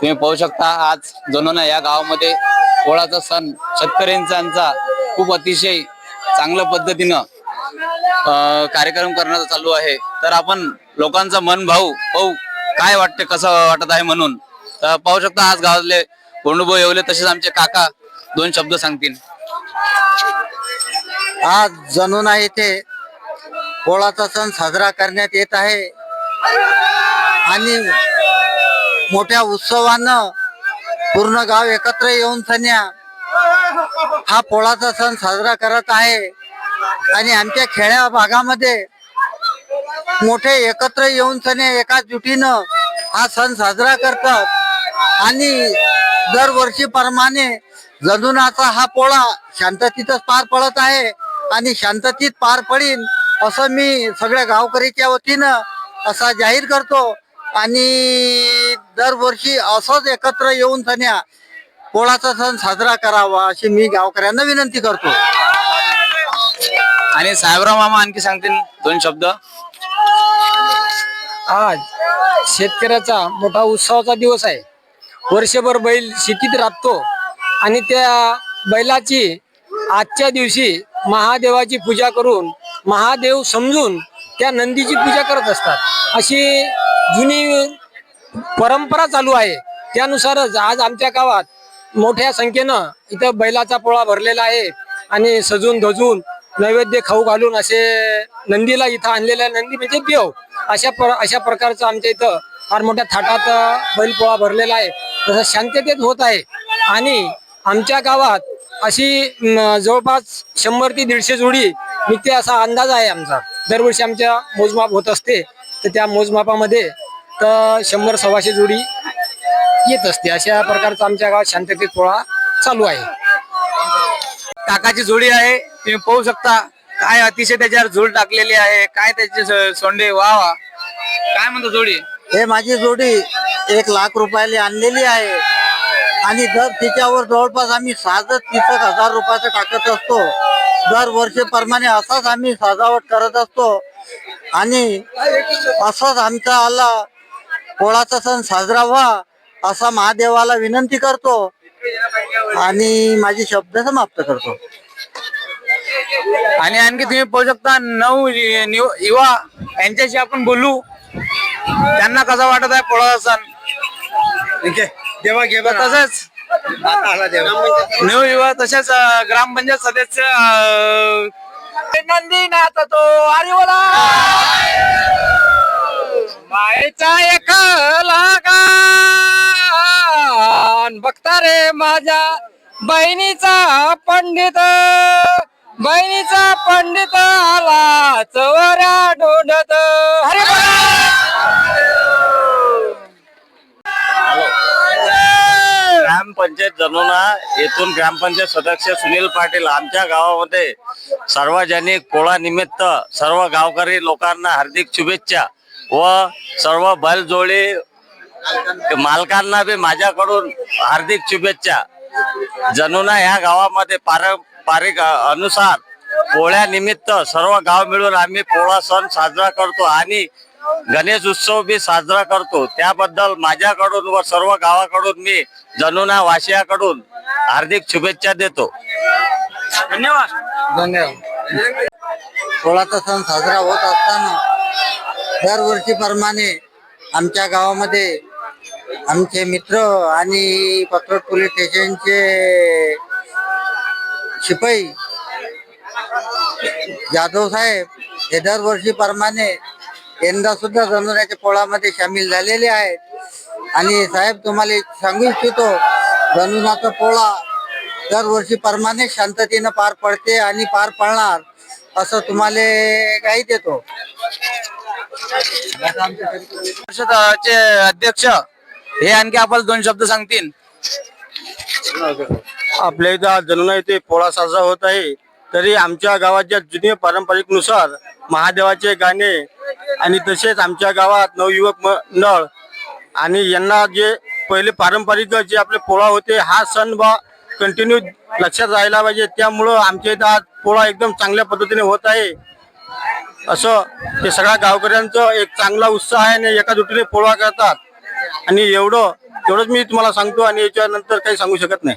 तुम्ही पाहू शकता आज जनोना या गावामध्ये पोळाचा सण शेतकऱ्यांचा खूप अतिशय चांगल्या पद्धतीनं कार्यक्रम करण्याचा चालू आहे. तर आपण लोकांचा मन भाऊ पाहू काय वाटते कसं वाटत आहे म्हणून? तर पाहू शकता आज गावातले कोंडूभाऊ येवले तसेच आमचे काका दोन शब्द सांगतील. आज जनुना येथे पोळाचा सण साजरा करण्यात येत आहे. आणि मोठ्या उत्सवानं पूर्ण गाव एकत्र येऊन सन्या हा पोळाचा सण साजरा करत आहे. आणि आमच्या खेड्या भागामध्ये मोठे एकत्र येऊन सने एका जुटीनं हा सण साजरा करतात. आणि दरवर्षीप्रमाणे जनुनाचा हा पोळा शांततेतच पार पडत आहे. आणि शांततेत पार पडीन असं मी सगळ्या गावकरीच्या वतीनं असा जाहीर करतो. आणि दरवर्षी असंच एकत्र येऊन सन्या पोळाचा सण साजरा करावा अशी मी गावकऱ्यांना विनंती करतो. आणि साहेबराव मामा आणखी सांगतील दोन शब्द. आज शेतकऱ्याचा मोठा उत्सवाचा दिवस आहे. वर्षभर बैल शेतीत राबतो आणि त्या बैलाची आजच्या दिवशी महादेवाची पूजा करून महादेव समजून त्या नंदीची पूजा करत असतात. अशी जुनी परंपरा चालू आहे. त्यानुसारच आज आमच्या गावात मोठ्या संख्येनं इथं बैलाचा पोळा भरलेला आहे आणि सजून धजून नैवेद्य खाऊ घालून असे नंदीला इथं आणलेल्या नंदी म्हणजे देव अशा प्र अशा प्रकारचं आमच्या इथं फार मोठ्या थाटात बैलपोळा भरलेला आहे. तसं शांततेत होत आहे. आणि आमच्या गावात अशी जवळपास शंभर ते दीडशे जोडी निघते असा अंदाज आहे आमचा. दरवर्षी आमच्या मोजमाप होत असते. तर त्या मोजमापामध्ये तर शंभर सव्वाशे जोडी येत असते. अशा प्रकारचा आमच्या गावात शांततेत पोळा चालू आहे. काकाची जोडी आहे. तुम्ही पाहू शकता काय अतिशय त्याच्यावर झुल टाकलेली आहे. काय त्याचे सोंडे वा वा. काय म्हणतो जोडी? हे माझी जोडी एक लाख रुपयाला आणलेली आहे. आणि दर तिच्यावर जवळपास आम्ही साजत तीस हजार रुपयाचं टाकत असतो. दर वर्षीप्रमाणे असाच आम्ही सजावट करत असतो. आणि असंच आमचा आला पोळाचा सण साजरा व्हा असा महादेवाला विनंती करतो आणि माझी शब्द समाप्त करतो. आणि आणखी तुम्ही पाहू शकता नऊ यु- युवा यांच्याशी आपण बोलू. त्यांना कसा वाटत आहे पोळा सण? देवा घेवा तसंच. न्यू युवा तसेच अं, ग्रामपंचायत सदस्य अं, नंदीनाथ तो अरे बोला मायेचा एक लागान बघता रे माझ्या बहिणीचा पंडित. बहिणीचा पंडित आला चवऱ्या ढोंडत हरे ग्रामपंचायत जनोना येथून ग्रामपंचायत सदस्य सुनील पाटील आमच्या गावामध्ये सार्वजनिक पोळा निमित्त सर्व गावकरी लोकांना हार्दिक शुभेच्छा. व सर्व बैलजोडी मालकांना बी माझ्याकडून हार्दिक शुभेच्छा. जनोना ह्या गावामध्ये पारंपरिक अनुसार पोळ्यानिमित्त सर्व गाव मिळून आम्ही पोळा सण साजरा करतो आणि गणेश उत्सव बी साजरा करतो. त्याबद्दल माझ्याकडून व सर्व गावाकडून मी जनुना वासियाकडून हार्दिक शुभेच्छा देतो. धन्यवाद. धन्यवाद. पोळाचा सण साजरा होत असताना दरवर्षीप्रमाणे आमच्या गावामध्ये आमचे मित्र आणि पत्रट पोलीस स्टेशनचे शिपाई जाधव साहेब हे दरवर्षीप्रमाणे यंदा सुद्धा जनुऱ्याच्या पोळामध्ये सामील झालेले आहेत. आणि साहेब तुम्हाला सांगू इच्छितो जनुनाचा पोळा दरवर्षीप्रमाणे शांततेनं पार पडते आणि पार पडणार असं तुम्हाला काही देतो. परिषदाचे अध्यक्ष हे आणखी आपल्याला दोन शब्द सांगतील. आपल्या इथं आज जनुना येथे पोळा साजरा होत आहे. तरी आमच्या गावाच्या जुने पारंपरिकनुसार महादेवाचे गाणे आणि तसेच आमच्या गावात नवयुवक नळ आणि यांना जे पहिले पारंपरिक जे आपले पोळा होते हा सण बा कंटिन्यू लक्षात राहायला पाहिजे. त्यामुळं आमच्या इथं आज पोळा एकदम चांगल्या पद्धतीने होत आहे. असं ते सगळ्या गावकऱ्यांचं एक चांगला उत्साह आहे आणि एका दुटीने पोळवा करतात. आणि एवढं तेवढंच मी तुम्हाला सांगतो आणि याच्यानंतर काही सांगू शकत नाही.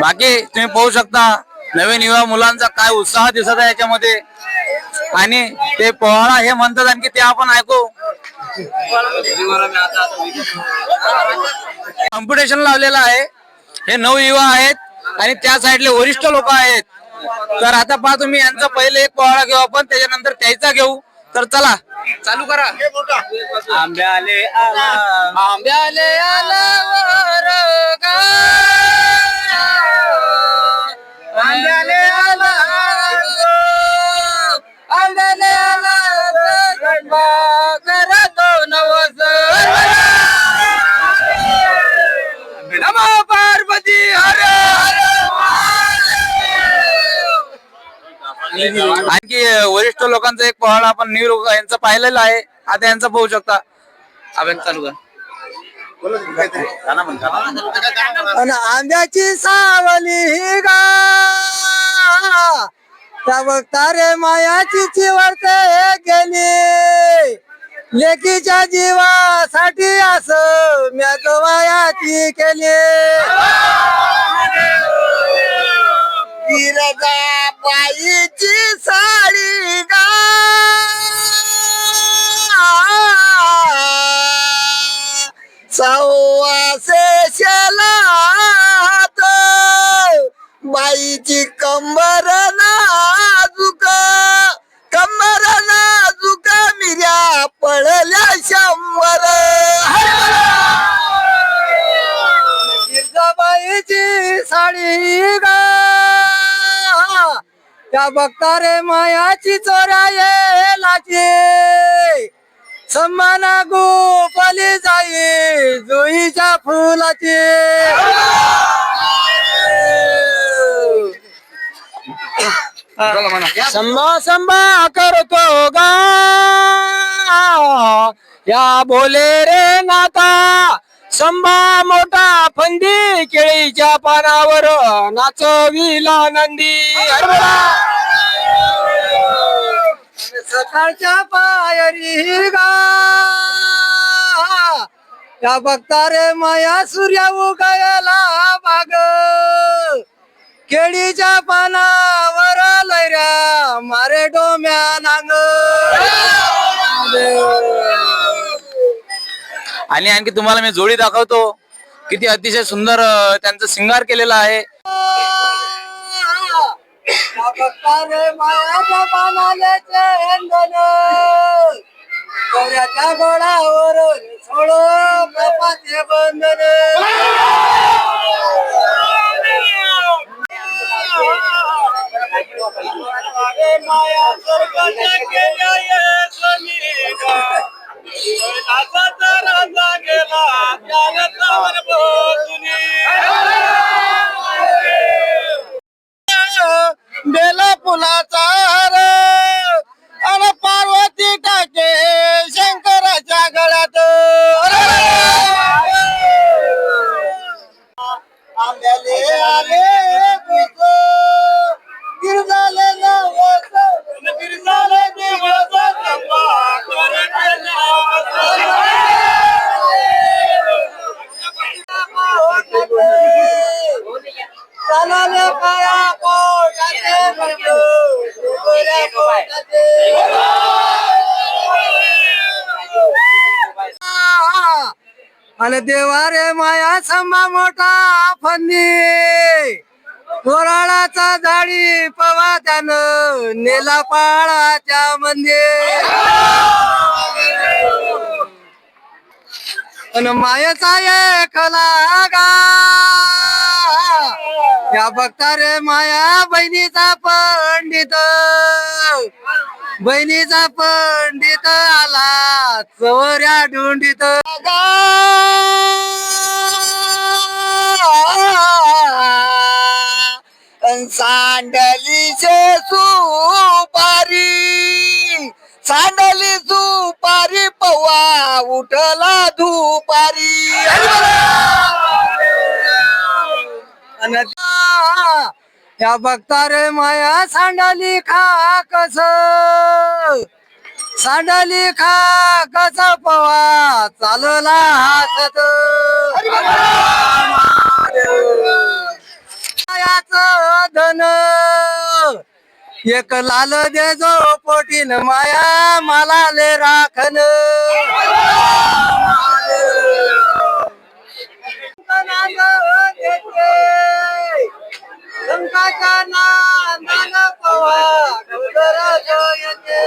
बाकी तुम्ही पाहू शकता नवीन युवा मुलांचा काय उत्साह दिसत आहे याच्यामध्ये. आणि ते पोहाळा हे म्हणतात आणखी ते आपण ऐकू. कॉम्पिटिशन लावलेलं आहे. हे नऊ युवा आहेत आणि त्या साईडले वरिष्ठ लोक आहेत. तर आता पहा तुम्ही यांचा पहिले एक पोहाळा घेऊ आपण त्याच्यानंतर त्याचा घेऊ. तर चला. चालू करा. आंब्याले आला. आंब्याले आला. आंब्याले आला आंब्याले आला गरबा करतो नवस नमो पार्वती हर आणखी वरिष्ठ लोकांचा एक पोहाळा आपण न्यू लोक यांचा पाहिलेला आहे. आता यांचा पाहू शकता. अभ्यास चालू आंब्याची सावली ही गा. त्या बघता रे मायाची चिवडते गेली. लेकीच्या जीवासाठी असं म्याच वायाची केली. सव्वासे शेलात. बाईची कंबर नाजुक. कंबर नाजुक मिऱ्या पळल्या शंभर. गिरजाबाईची साडी गा. त्या बघता रे मायाची चोऱ्या येलाची. सम्माना गोपाली जाई जुईच्या फुलाची. संभा संभा करतो गा. या बोले रे नाता. संभा मोठा फंदी केळीच्या पानावर नाचविला नंदी. हरभरा. सकाळच्या पायरी गा. बघता रे माया सूर्य उगायला बाग केळीच्या पानावर लैऱ्या मारे डोम्या नांग. आणि आणखी तुम्हाला मी जोडी दाखवतो. किती अतिशय सुंदर त्यांचा सिंगार केलेला आहे. त्या बघता रे मायाच्या पानाले चंदन चोऱ्याच्या गोडावर सोडो कपाचे बंधन आणि देवा रे माया संभा मोठा फंदी कोराळाचा झाडी पवा त्यानं नेला पाळाच्या मंदिर अन मायेचा एक गा या बघता रे माया बहिणीचा पंडित. बहिणीचा पंडित आला चवऱ्या ढुंडीत. गा पवा उठला धुपारी या बघता रे माया सांडाली खा कस. सांडाली खा कसा पवा चालला हात मायाचं धन. एक लाल दे जो पोटीन माया मला ले राखन संकाच्या नांदान पवा डोंगर जो येते.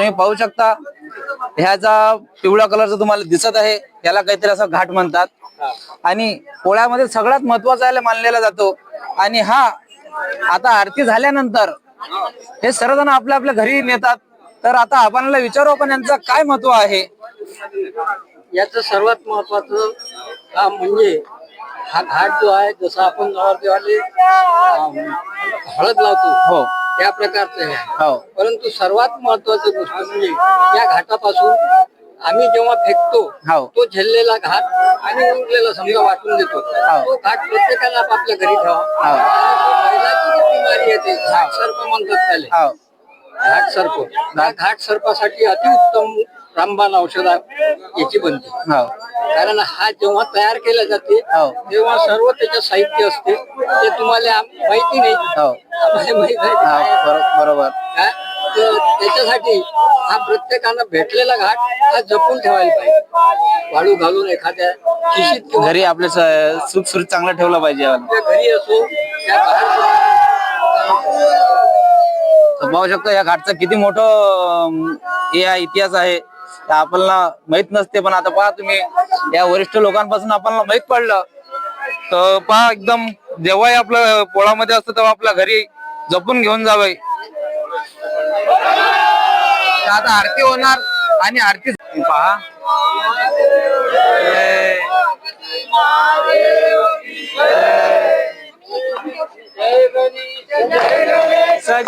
तुम्ही पाहू शकता. ह्याचा पिवळा कलरचा तुम्हाला दिसत आहे याला काहीतरी असं घाट म्हणतात. आणि पोळ्यामध्ये सगळ्यात महत्त्वाचा मानलेला जातो. आणि हा आता आरती झाल्यानंतर हे सर्वजण आपल्या आपल्या घरी नेतात. तर आता आपल्याला विचारू आपण यांचं काय महत्त्व आहे. याचं सर्वात महत्वाचं काम म्हणजे हा घाट जो आहे जसं आपण नवरदेवाले हळद लावतो. हो. त्या प्रकारचं हे आहे. हो. परंतु सर्वात महत्वाची गोष्ट म्हणजे या घाटापासून आम्ही जेव्हा फेकतो हो. तो झेललेला घाट आणि उरलेला समजा वाटून देतो. तो घाट प्रत्येकाला आपापल्या घरी ठेवा. हो. आणि बैलाची जी बिमारी येते घाट सर्प म्हणतात त्याला. हो. घाट सर्प. घाट सर्पासाठी अतिउत्तम रामबाण औषध याची बनते. हो. कारण हा जेव्हा तयार केला जाते हो. तेव्हा सर्व त्याचं साहित्य असते. ते तुम्हाला माहिती नाही. हो. आम्हाला माहीत ते हा. बरो- बरोबर. काय? तर त्याच्यासाठी हा प्रत्येकानं भेटलेला घाट हा जपून ठेवायला पाहिजे. वाळू घालून एखाद्या किंवा घरी आपले सुख सुरत चांगलं ठेवलं पाहिजे आपल्या घरी असो त्या बाहेर तर पाहू शकतो या घाटचं किती मोठं अं, हे आहे, इतिहास आहे. ते आपल्याला माहीत नसते पण आता पहा तुम्ही या वरिष्ठ लोकांपासून आपल्याला माहीत पडलं तर पहा एकदम जेव्हाही आपलं पोळामध्ये असतं तेव्हा आपल्या घरी जपून घेऊन जावे तर आता आरती होणार आणि आरती पहा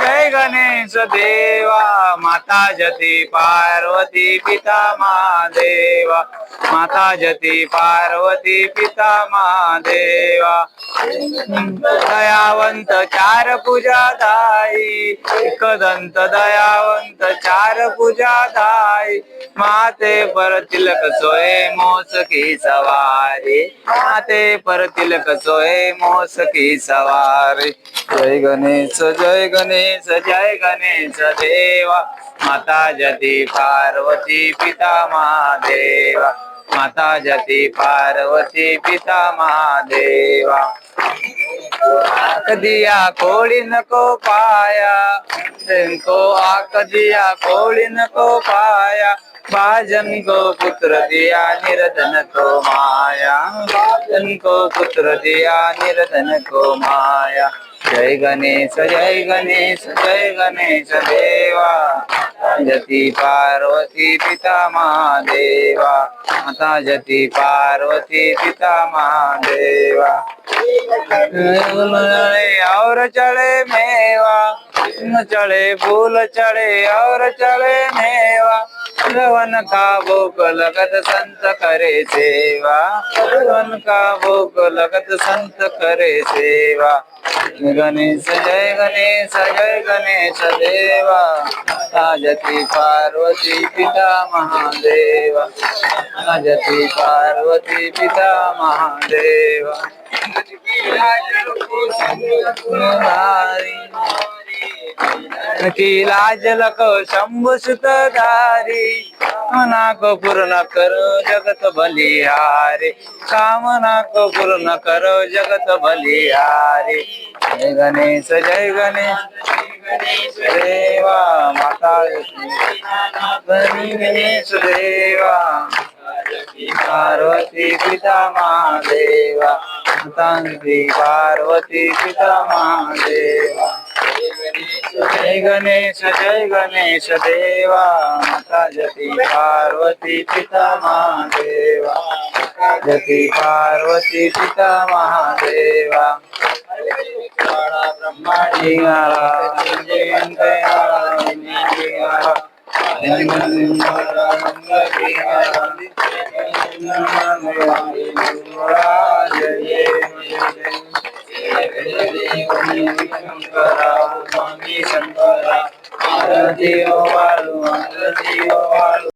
जय गणेश देवा माता जती पार्वती पिता महादेवा माता जती पार्वती पिता महादेवा. दयावंत चार पूजा दाई कदंत दयावंत चार पूजा दाई माते पर तिलक सोय मोस की सवारी माते पर तिलक सोय मोस की सवारी. जय गणेश जय गणेश. गणेश जय गणेश देवा. माता जती पार्वती पिता महादेवा. माता जती पार्वती पिता महादेवा. आक दिया कोळी नको पाया. को आक दिया कोळी नको पाया. भाजन को पुत्र दिया निरधन को माया. भाजन को पुत्र दिया निरधन को माया. जय गणेश जय गणेश जय गणेश देवा जती पार्वती पिता महादेवा माता जती पार्वती पिता महादेवा और चढ़े मेवा न चढ़े फूल चढ़े और चढ़े मेवा रवन का भोग लगत संत करे सेवा रवन का भोग लगत संत करे सेवा गणेश जय गणेश जय गणेश देवा. राजती पार्वती पिता महादेवा. राजती पार्वती पिता महादेवा. की लाज शंभु सुत धारी कामना को पूर्ण करो जगत बलिहारे कामना को पूर्ण करो जगत बलिहारे जय गणेश जय गणेश। देवा माता गणेश देवा। पार्वती पिता महादेवा। तांत्री पार्वती पिता महादेवा। जय गणेश जय गणेश देवा माता जती पार्वती पिता महादेवा. जती पार्वती पिता महादेवा. ब्रह्माजी जयंत जय आरती ओ वाळू आरती ओ